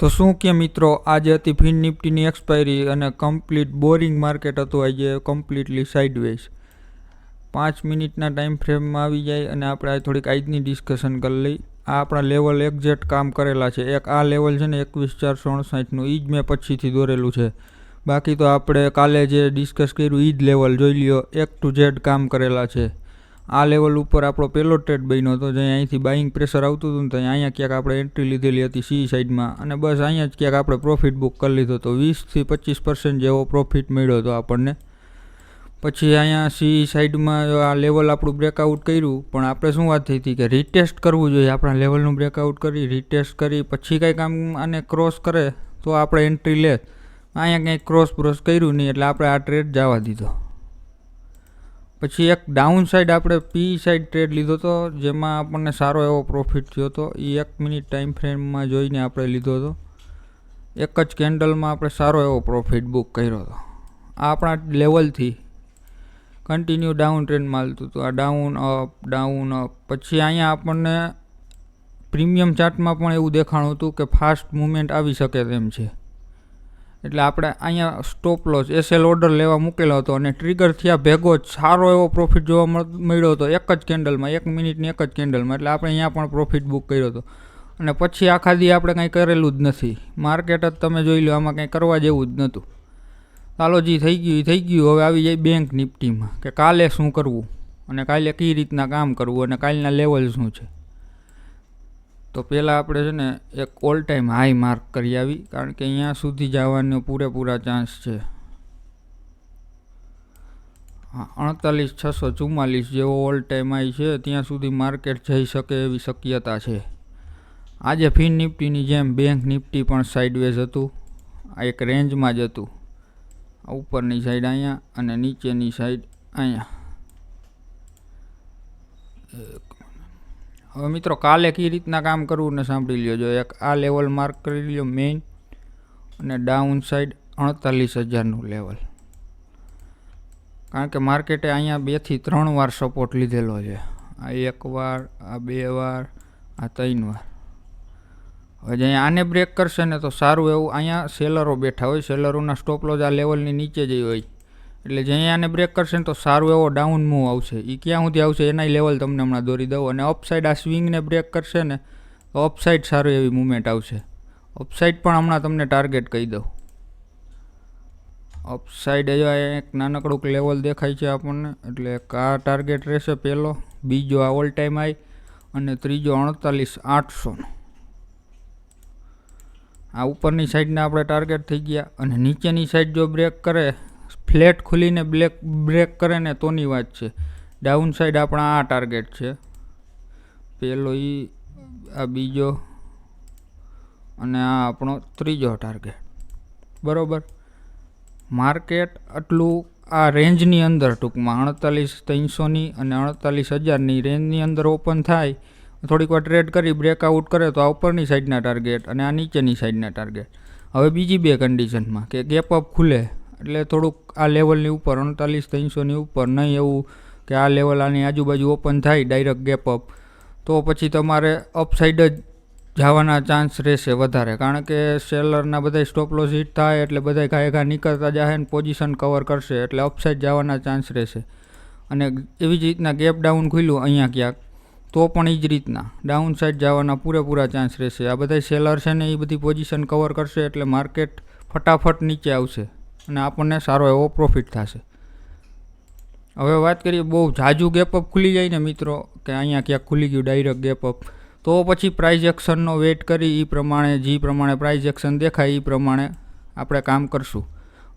તો શું કે મિત્રો, આજે હતી ફિન નિફ્ટીની એક્સપાયરી અને કમ્પ્લીટ બોરિંગ માર્કેટ હતું આજે કમ્પ્લીટલી સાઇડવેઝ પાંચ મિનિટના ટાઈમ ફ્રેમમાં આવી જાય અને આપણે આ થોડીક આજની ડિસ્કશન કરી લઈ. આ આપણા લેવલ એક્ઝેક્ટ કામ કરેલા છે. એક આ લેવલ છે ને એકવીસ ચારસો અણસાઠનું એ જ મેં પછીથી દોરેલું છે. બાકી તો આપણે કાલે જે ડિસ્કસ કર્યું એ જ લેવલ જોઈ લ્યો. એક ટુ ઝેડ કામ કરેલા છે. આ લેવલ ઉપર આપણો પહેલો ટ્રેડ બન્યો હતો, જ્યાં અહીંથી બાઇંગ પ્રેશર આવતું હતું ને ત્યાં અહીંયા ક્યાંક આપણે એન્ટ્રી લીધેલી હતી સી સાઈડમાં અને બસ અહીંયા જ ક્યાંક આપણે પ્રોફિટ બુક કરી લીધો હતો. વીસથી પચીસ પર્સન્ટ જેવો પ્રોફિટ મળ્યો હતો આપણને. પછી અહીંયા સી સાઈડમાં આ લેવલ આપણું બ્રેકઆઉટ કર્યું. પણ આપણે શું વાત થઈ હતી કે રિટેસ્ટ કરવું જોઈએ. આપણા લેવલનું બ્રેકઆઉટ કરી રિટેસ્ટ કરી, પછી કંઈક આમ આને ક્રોસ કરે તો આપણે એન્ટ્રી લે. અહીંયા કંઈક ક્રોસ બ્રોસ કર્યું નહીં, એટલે આપણે આ ટ્રેડ જવા દીધો. પછી એક ડાઉન સાઇડ આપણે પી સાઈડ ટ્રેડ લીધો હતો, જેમાં આપણને સારો એવો પ્રોફિટ થયો હતો. એ એક મિનિટ ટાઈમ ફ્રેમમાં જોઈને આપણે લીધો હતો. એક જ કેન્ડલમાં આપણે સારો એવો પ્રોફિટ બુક કર્યો હતો. આ આપણા લેવલથી કન્ટિન્યુ ડાઉન ટ્રેન્ડ માલતું હતું. આ ડાઉન અપ ડાઉન અપ પછી અહીંયા આપણને પ્રીમિયમ ચાર્ટમાં પણ એવું દેખાણું હતું કે ફાસ્ટ મુમેન્ટ આવી શકે તેમ છે. એટલે આપણે અહીંયા સ્ટોપ લોસ એસએલ ઓર્ડર લેવા મૂકેલો હતો અને ટ્રિગર થયા ભેગો જ સારો એવો પ્રોફિટ જોવા મળ- મળ્યો હતો. એક જ કેન્ડલમાં એક મિનિટની એક જ કેન્ડલમાં એટલે આપણે અહીંયા પણ પ્રોફિટ બુક કર્યો હતો. અને પછી આખા દી આપણે કંઈ કરેલું જ નથી. માર્કેટ જ તમે જોઈ લો, આમાં કંઈ કરવા જેવું જ નહોતું. ચાલો જી, થઈ ગયું થઈ ગયું. હવે આવી જાય બેંક નિફ્ટીમાં કે કાલે શું કરવું અને કાલે કઈ રીતના કામ કરવું અને કાલના લેવલ શું છે? તો પહેલાં આપણે છે ને એક ઓલ ટાઈમ હાઈ માર્ક કરી આવી, કારણ કે અહીંયા સુધી જવાનો પૂરેપૂરા ચાન્સ છે. હા, અડતાલીસ, છસો ચુમ્માલીસ જેવો ઓલ ટાઈમ હાઈ છે, ત્યાં સુધી માર્કેટ જઈ શકે એવી શક્યતા છે. આજે ફિન નિફ્ટીની જેમ બેંક નિફ્ટી પણ સાઇડવેઝ હતું, આ એક રેન્જમાં જ હતું. ઉપરની સાઈડ અહીંયા અને નીચેની સાઈડ અહીંયા. હવે મિત્રો, કાલે કઈ રીતના કામ કરવું ને સાંભળી લ્યો. જો એક આ લેવલ માર્ક કરી લ્યો મેઇન અને ડાઉન સાઈડ અડતાલીસ હજારનું લેવલ કારણ કે માર્કેટે અહીંયા બેથી ત્રણ વાર સપોર્ટ લીધેલો છે. આ એક વાર, આ બે વાર, આ ત્રણ વાર. હવે જે આને બ્રેક કરશે ને તો સારું એવું અહીંયા સેલરો બેઠા હોય. સેલરોના સ્ટોપ લોજ આ લેવલની નીચે જ હોય. એટલે જે આને બ્રેક કરશે ને તો સારું એવો ડાઉન મૂવ આવશે. એ ક્યાં સુધી આવશે એના લેવલ તમને હમણાં દોરી દઉં. અને અપસાઇડ આ સ્વિંગને બ્રેક કરશે ને તો અપસાઇડ સારું એવી મૂવમેન્ટ આવશે. અપસાઇડ પણ હમણાં તમને ટાર્ગેટ કહી દઉં. અપસાઇડ એ એક નાનકડુંક લેવલ દેખાય છે આપણને. એટલે આ ટાર્ગેટ રહેશે પહેલો બીજો આ ઓલ ટાઈમ હાઈ અને ત્રીજો અડતાલીસ આઠસોનો આ ઉપરની સાઈડના આપણે ટાર્ગેટ થઈ ગયા. અને નીચેની સાઈડ જો બ્રેક કરે ફ્લેટ ખુલીને બ્લેક બ્રેક કરે ને તોની વાત છે. ડાઉન સાઈડ આપણા આ ટાર્ગેટ છે. પહેલો એ આ બીજો અને આ આપણો ત્રીજો ટાર્ગેટ. બરાબર? માર્કેટ આટલું આ રેન્જની અંદર ટૂંકમાં અડતાલીસ ત્રણસોની અને અડતાલીસ હજારની રેન્જની અંદર ઓપન થાય, થોડીક વાર ટ્રેડ કરી, બ્રેકઆઉટ કરે તો આ ઉપરની સાઈડના ટાર્ગેટ અને આ નીચેની સાઈડના ટાર્ગેટ. હવે બીજી બે કન્ડિશનમાં કે ગેપ અપ ખુલે. એટલે થોડુંક આ લેવલની ઉપર, અડતાલીસ ત્રણસોની ઉપર, નહીં એવું કે આ લેવલ આની આજુબાજુ ઓપન થાય ડાયરેક્ટ ગેપ અપ તો પછી તમારે અપસાઇડ જ જવાના ચાન્સ રહેશે વધારે. કારણ કે સેલરના બધા સ્ટોપ લોસ હિટ થાય, એટલે બધા ઘાએ ઘા નીકળતા જાય ને પોઝિશન કવર કરશે, એટલે અપસાઇડ જવાના ચાન્સ રહેશે. અને એવી જ રીતના ગેપ ડાઉન ખુલ્યું અહીંયા ક્યાંક, તો પણ એ જ રીતના. ડાઉન સાઈડ જવાના પૂરેપૂરા ચાન્સ રહેશે. આ બધા સેલર છે ને એ બધી પોઝિશન કવર કરશે, એટલે માર્કેટ ફટાફટ નીચે આવશે. અને આપણને સારો એવો પ્રોફિટ થશે. હવે વાત કરીએ, બહુ જાજુ ગેપઅપ ખુલી જાય ને મિત્રો, કે અહીંયા ક્યાંક ખુલી ગયું ડાયરેક્ટ ગેપઅપ તો પછી પ્રાઇઝ એક્શનનો વેટ કરી એ પ્રમાણે, જે પ્રમાણે પ્રાઇઝ એક્શન દેખાય એ પ્રમાણે આપણે કામ કરશું.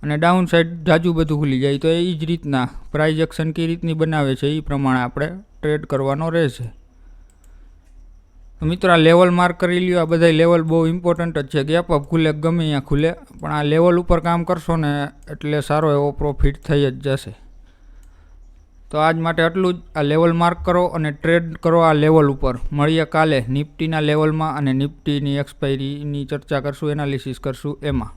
અને ડાઉન સાઈડ જાજુ બધું ખુલી જાય, તો એ જ રીતના પ્રાઇઝ એક્શન કઈ રીતની બનાવે છે એ પ્રમાણે આપણે ટ્રેડ કરવાનો રહેશે. મિત્રો, આ લેવલ માર્ક કરી લ્યો. આ બધા લેવલ બહુ ઇમ્પોર્ટન્ટ જ છે. ગેપ અપ ખુલે ગમે અહીંયા ખુલે. પણ આ લેવલ ઉપર કામ કરશો ને, એટલે સારો એવો પ્રોફિટ થઈ જ જશે. તો આજ માટે આટલું જ. આ લેવલ માર્ક કરો અને ટ્રેડ કરો આ લેવલ ઉપર. મળીએ કાલે. નિફ્ટીના લેવલમાં અને નિફ્ટીની એક્સપાયરીની ચર્ચા કરશું એનાલિસિસ કરશું. એમાં.